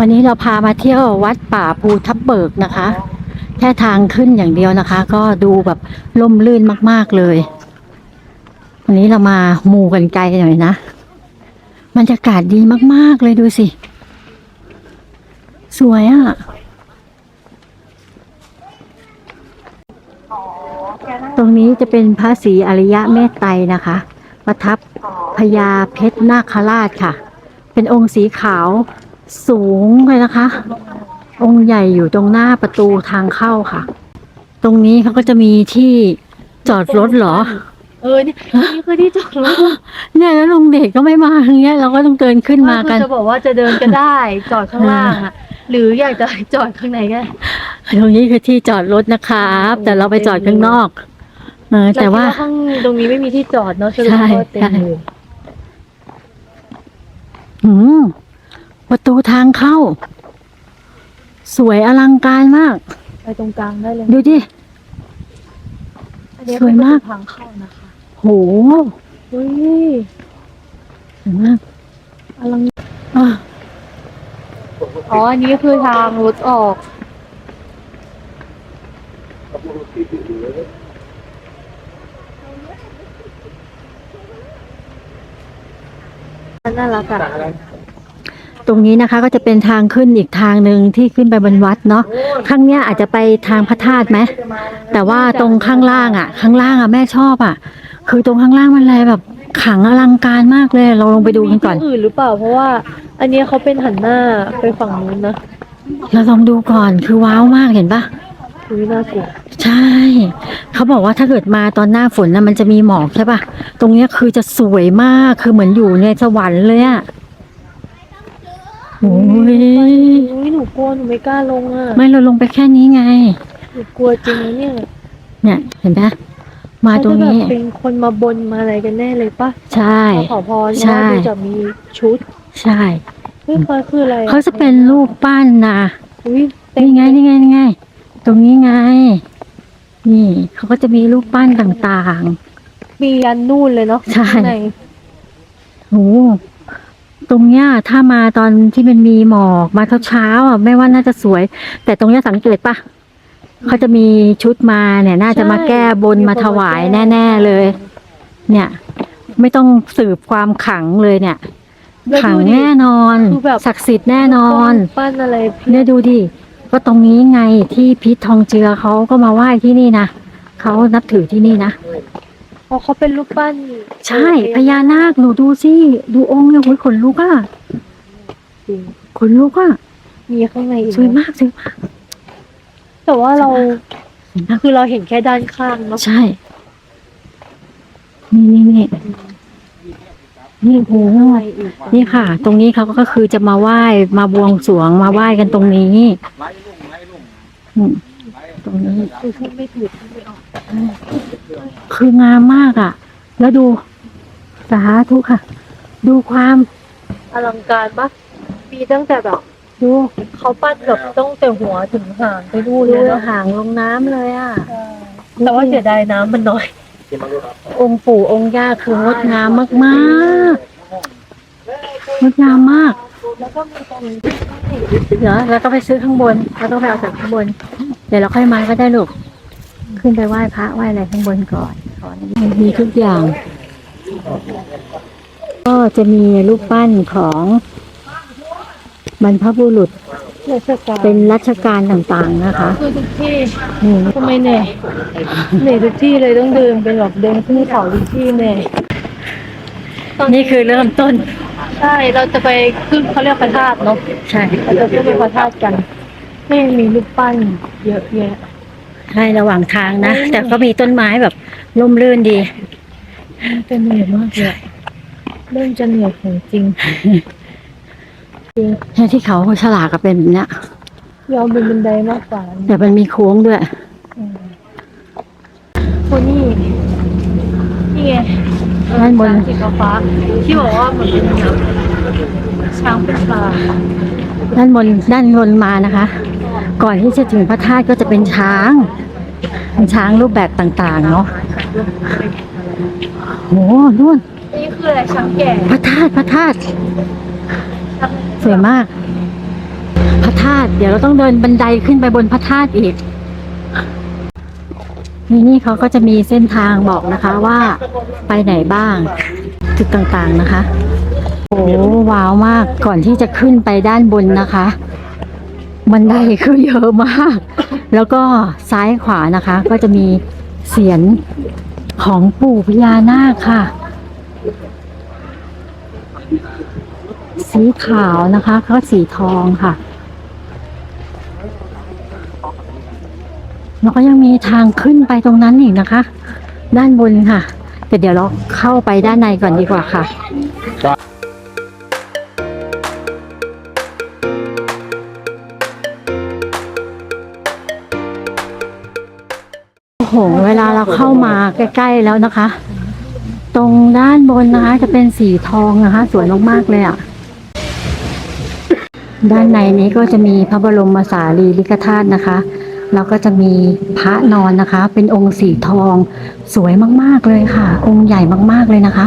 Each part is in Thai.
วันนี้เราพามาเที่ยววัดป่าภูทับเบิกนะคะ แค่ทางขึ้นอย่างเดียวนะคะ ก็ดูแบบล่มลื่นมากๆเลย วันนี้เรามามูกันไกลหน่อยนะบรรยากาศดีมากๆเลยดูสิ สวยอะ่ะตรงนี้จะเป็นพระศรีอริยะเมตไตรนะคะ ประทับพญาเพชรนาคราชค่ะ เป็นองค์สีขาว สูงเลยนะคะ องค์ใหญ่อยู่ตรงหน้าประตูทางเข้าค่ะ ตรงนี้เขาก็จะมีที่จอดรถเหรอ เออเนี่ยนี่คือที่จอดรถเนี่ยแล้วลุงเด็กก็ไม่มาอย่างเงี้ยเราก็ต้องเดินขึ้นมากันคือจะบอกว่าจะเดินก็ได้จอดข้างล่างอะหรืออยากจะจอดข้างในก็ได้ตรงนี้คือที่จอดรถนะครับ แต่เราไปจอดข้างนอกเออแต่ว่าเรคิดข้างตรงนี้ไม่มีที่จอดเนาะสรุปใช่ก็เต็มใช่เลยอืม ประตูทางเข้า สวยอลังการมาก ไปตรงกลางได้เลยดูดิอันนี้สวยมาก เป็นทางเข้านะคะโหอุ้ยสวยมากอลังอะอ๋ออันนี้คือทางรถออกน่ารักอะ ตรงนี้นะคะก็จะเป็นทางขึ้นอีกทางหนึ่งที่ขึ้นไปบนวัดเนาะข้างเนี้ยอาจจะไปทางพระธาตุไหมแต่ว่าตรงข้างล่างอะ ข้างล่างอะแม่ชอบอะ คือตรงข้างล่างมันอะไรแบบขลังอลังการมากเลย เราลงไปดูกันก่อนมีที่อื่นหรือเปล่าเพราะว่า อันนี้เขาเป็นหันหน้าไปฝั่งนู้นนะเราลองดูก่อนคือว้าวมากเห็นปะอุ้ยน่ากลัวใช่ เขาบอกว่าถ้าเกิดมาตอนหน้าฝนนะมันจะมีหมอกใช่ปะตรงเนี้ยคือจะสวยมากคือเหมือนอยู่ในสวรรค์เลยอะ โอ้ยอุ้ยหนูกลัวหนูไม่กล้าลงอะ ไม่เราลงไปแค่นี้ไง หนูกลัวจริงนะเนี่ยเนี่ยเห็นปะมาตรงนี้เขจะแบบเป็นคนมาบนมาอะไรกันแน่เลยปะใช่ มาขอพรใช่ว่าดูจะมีชุดใช่ เฮ้ยเขาคืออะไรเขาจะเป็นรูปปั้นนะอุ้ยเต็มนี่ไงนี่ไงนี่ไง ตรงนี้ไง นี่เขาก็จะมีรูปปั้นต่าง มียันนู่นเลยเนาะใช่ ข้างใน ๆโห ตรงเนี้ยถ้ามาตอนที่มันมีหมอกมาเช้าๆอะแม่ว่าน่าจะสวย แต่ตรงเนี้ยสังเกตปะเขาจะมีชุดมาเนี่ย น่าจะมาแก้บนมาถวายแน่ ๆเลย เนี่ย ไม่ต้องสืบความขลังเลยเนี่ยแล้วขลังดูดิแน่นอนคือแบบศักดิ์สิทธิ์แน่นอนปั้นอะไรเพียบเนี่ยดูดิก็ตรงนี้ไงที่พิษทองเจือเขาก็มาไหว้ที่นี่นะเขานับถือที่นี่นะ เพราะเขาเป็นรูปปั้นใช่พญานาคหนูดูสิดูองค์เนี่ยโอ้ยขนลุกอะจริงขนลุกอะมีข้างในอีกสวยนะมากสวยมาก แต่ว่าเราสวยมากคือเราเห็นแค่ด้านข้างเนาะใช่ นี่นี่นี่นี่โอ้โหข้างในอีกนี่ค่ะ ตรงนี้เขาก็คือจะมาไหว้มาบวงสรวงมาไหว้กันตรงนี้อืม ตรงนี้คือพูดไม่ถูกพูดไม่ออกคืองามมากอะ แล้วดูสาธุค่ะ ดูความอลังการปะมีตั้งแต่แบบดูเขาปั้นแบบต้องแต่หัวถึงหางไปดูนดูเลยเนาะหางลงน้ำเลยอะแต่ว่าเสียดายน้ำมันน้อย องค์ปู่องค์ย่าคืองดงามมากๆงดงามมาก แล้วก็มีตรงเดี๋ยวเราก็ไปซื้อข้างบนเราต้องไปเอาจากข้างบน เดี๋ยวเราค่อยมาก็ได้ลูก ขึ้นไปไหว้พระไหว้อะไรข้างบนก่อนขอมีทุกอย่าง ก็จะมีรูปปั้นของบรรพบุรุษราชการเป็นรัชกาลต่างๆนะคะคือทุกที่นี่ทำไมเหนื่อยเหนื่อยทุกที่เลยต้องเดินเป็นแบบเดินขึ้นเขาทุกที่เหนื่อยนี่คือเริ่มต้น ใช่ เราจะไปขึ้นเขาเรียกพระธาตุเนาะใช่ เราจะขึ้นไปพระธาตุกัน ไม่มีรูปปั้นเยอะแยะ ให้ระหว่างทางนะ แต่ก็มีต้นไม้แบบร่มรื่นดีจะเหนื่อยมากเลยเริ่มจะเหนื่อยของจริงเนี่ยที่เขาฉลากก็เป็นแบบเนี้ยยอมเป็นบันไดมากกว่าแต่มันมีโค้งด้วยอืมโคนนี่นี่ไงด้านบนสีฟ้าที่บอกว่ามันเป็นแบบช้างเป็นปลาด้านบนด้านบนมานะคะ ก่อนที่จะถึงพระธาตุก็จะเป็นช้าง เป็นช้างรูปแบบต่างๆ เนาะโหนู่นนี่คืออะไรช้างแก่ พระธาตุพระธาตุสวยมาก พระธาตุเดี๋ยวเราต้องเดินบันไดขึ้นไปบนพระธาตุอีกนี่นี่เขาก็จะมีเส้นทางบอกนะคะว่าไปไหนบ้าง จุดต่างๆนะคะ โอ้ว้าวมากก่อนที่จะขึ้นไปด้านบนนะคะ บันไดคือเยอะมาก แล้วก็ซ้ายขวานะคะ ก็จะมีเสียนของปู่พญานาคค่ะ สีขาวนะคะเขาสีทองค่ะ แล้วก็ยังมีทางขึ้นไปตรงนั้นอีกนะคะ ด้านบนค่ะ แต่เดี๋ยวเราเข้าไปด้านในก่อนดีกว่าค่ะ โห เวลาเราเข้ามาใกล้ ๆ แล้วนะคะ ตรงด้านบนนะคะ จะเป็นสีทองนะคะ สวยมากๆเลยอะ ด้านในนี้ก็จะมีพระบรมสารีริกธาตุนะคะ แล้วก็จะมีพระนอนนะคะ เป็นองค์สีทอง สวยมากๆเลยค่ะ องค์ใหญ่มากๆเลยนะคะ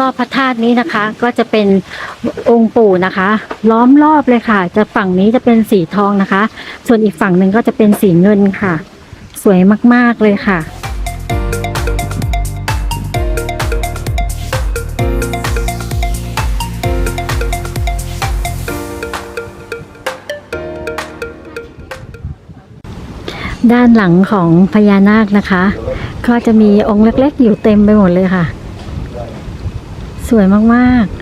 รอบๆพระธาตุนี้นะคะ ก็จะเป็นองค์ปู่นะคะ ล้อมรอบเลยค่ะ จะฝั่งนี้จะเป็นสีทองนะคะ ส่วนอีกฝั่งหนึ่งก็จะเป็นสีเงินค่ะ สวยมากๆเลยค่ะด้านหลังของพญานาคนะคะ ก็จะมีองค์เล็กๆ อยู่เต็มไปหมดเลยค่ะ สวยมากๆ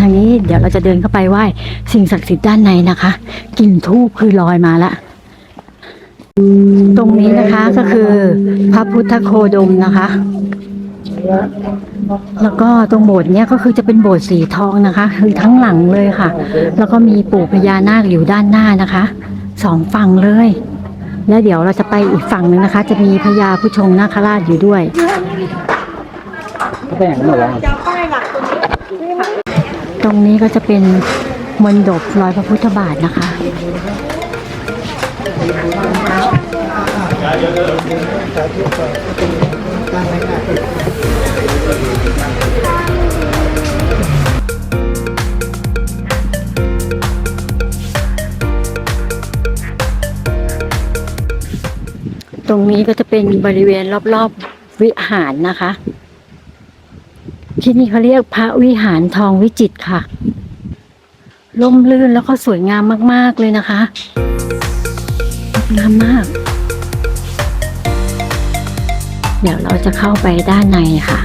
ทางนี้เดี๋ยวเราจะเดินเข้าไปไหว้สิ่งศักดิ์สิทธิ์ด้านในนะคะ กลิ่นทูบคือลอยมาละ รงนี้นะคะก็คือพระพุทธโคดมนะคะ แล้วก็ตรงโบสถ์เนี้ยก็คือจะเป็นโบสถ์สีทองนะคะ คือทั้งหลังเลยค่ะ แล้วก็มีปู่พญานาคอยู่ด้านหน้านะคะสองฝั่งเลย แล้วเดี๋ยวเราจะไปอีกฝั่งหนึ่งนะคะ จะมีพญาผู้ชงนาคราชอยู่ด้วยแบ่งหมดแล้วตรงนี้ก็จะเป็นมนดบรอยพระพุทธบาทนะคะ ตรงนี้ก็จะเป็นบริเวณรอบๆวิหารนะคะ ที่นี่เขาเรียกพระวิหารทองวิจิตค่ะล่มลื่นแล้วก็สวยงามมาก ๆ เลยนะคะ งามมาก เดี๋ยวเราจะเข้าไปด้านในค่ะ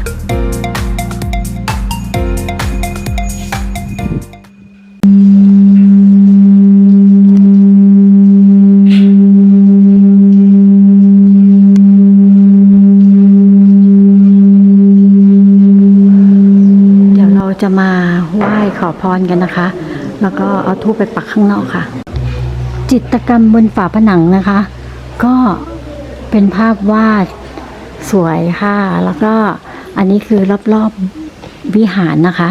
เดี๋ยวเราจะมาไหว้ขอพรกันนะคะ แล้วก็เอาทูปไปปักข้างนอกค่ะ จิตกรรมบนฝาผนังนะคะ ก็เป็นภาพวาดสวยค่ะ แล้วก็อันนี้คือรอบๆวิหารนะคะ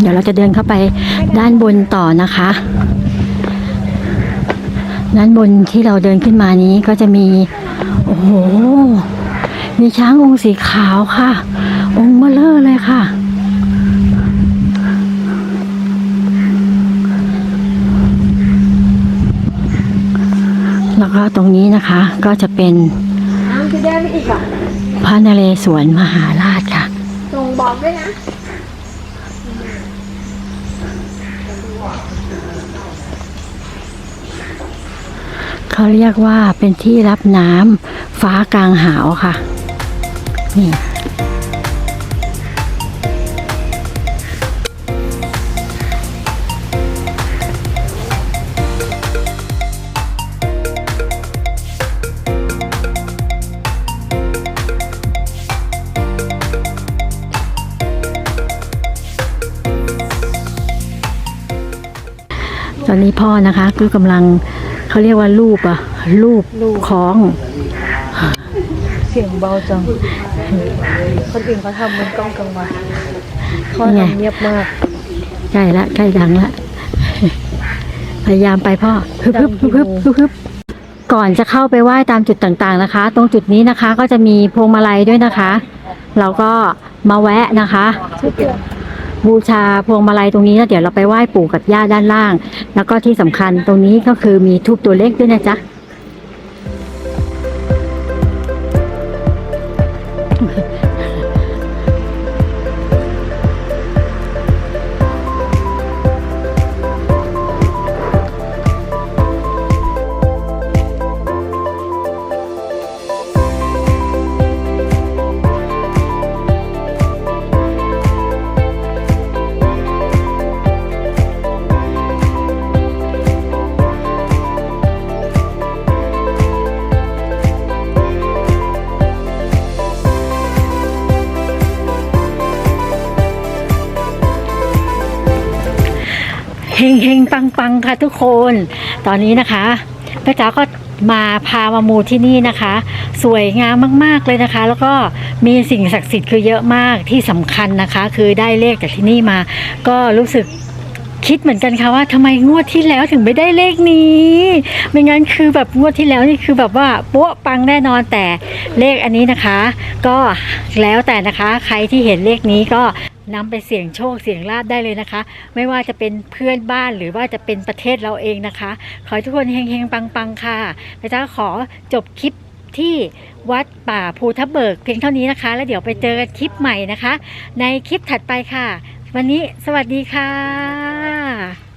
เดี๋ยวเราจะเดินเข้าไปด้านบนต่อนะคะ ด้านบนที่เราเดินขึ้นมานี้ก็จะมี โอ้โห มีช้างองค์สีขาวค่ะ องค์เบลเลอร์เลยค่ะ แล้วก็ตรงนี้นะคะก็จะเป็นน้ำจะได้ไม่อีกอะพระนเรศวรมหาราชค่ะส่งบอกด้วยนะ เขาเรียกว่าเป็นที่รับน้ำฟ้ากลางหาวค่ะ นี่ตอนนี้พ่อนะคะคือกำลัง เขาเรียกว่ารูปอะรูปคล้องเสียงเบาจัง คนอื่นเขาทำมันกล้องกลางวันเขานี่ไงทำเงียบมาก ใกล้ละใกล้ดังละ พยายามไปพ่อฮึบฮึบฮึบฮึบฮึบฮึบก่อนจะเข้าไปไหว้ตามจุดต่างๆนะคะ ตรงจุดนี้นะคะก็จะมีพวงมาลัยด้วยนะคะ เราก็มาแวะนะคะ บูชาพวงมาลัยตรงนี้แล้วเดี๋ยวเราไปไหว้ปู่กับย่าด้านล่าง แล้วก็ที่สำคัญตรงนี้ก็คือมีทูบตัวเล็กด้วยนะจ๊ะ ฮงเฮงปังปังค่ะทุกคน ตอนนี้นะคะพระจ๋าก็มาพามามูที่นี่นะคะ สวยงามมาก ๆ เลยนะคะ แล้วก็มีสิ่งศักดิ์สิทธิ์คือเยอะมากที่สำคัญนะคะ คือได้เลขจากที่นี่มา ก็รู้สึกคิดเหมือนกันค่ะว่าทำไมงวดที่แล้วถึงไม่ได้เลขนี้ ไม่งั้นคือแบบงวดที่แล้วนี่คือแบบว่าโป๊ะปังแน่นอนแต่เลขอันนี้นะคะ ก็แล้วแต่นะคะ ใครที่เห็นเลขนี้ก็ นำไปเสี่ยงโชคเสี่ยงลาบได้เลยนะคะ ไม่ว่าจะเป็นเพื่อนบ้านหรือว่าจะเป็นประเทศเราเองนะคะ ขอให้ทุกคนเฮงๆปังๆค่ะแล้วจะขอจบคลิปที่วัดป่าภูทับเบิกเพียงเท่านี้นะคะ แล้วเดี๋ยวไปเจอกันคลิปใหม่นะคะ ในคลิปถัดไปค่ะ วันนี้สวัสดีค่ะ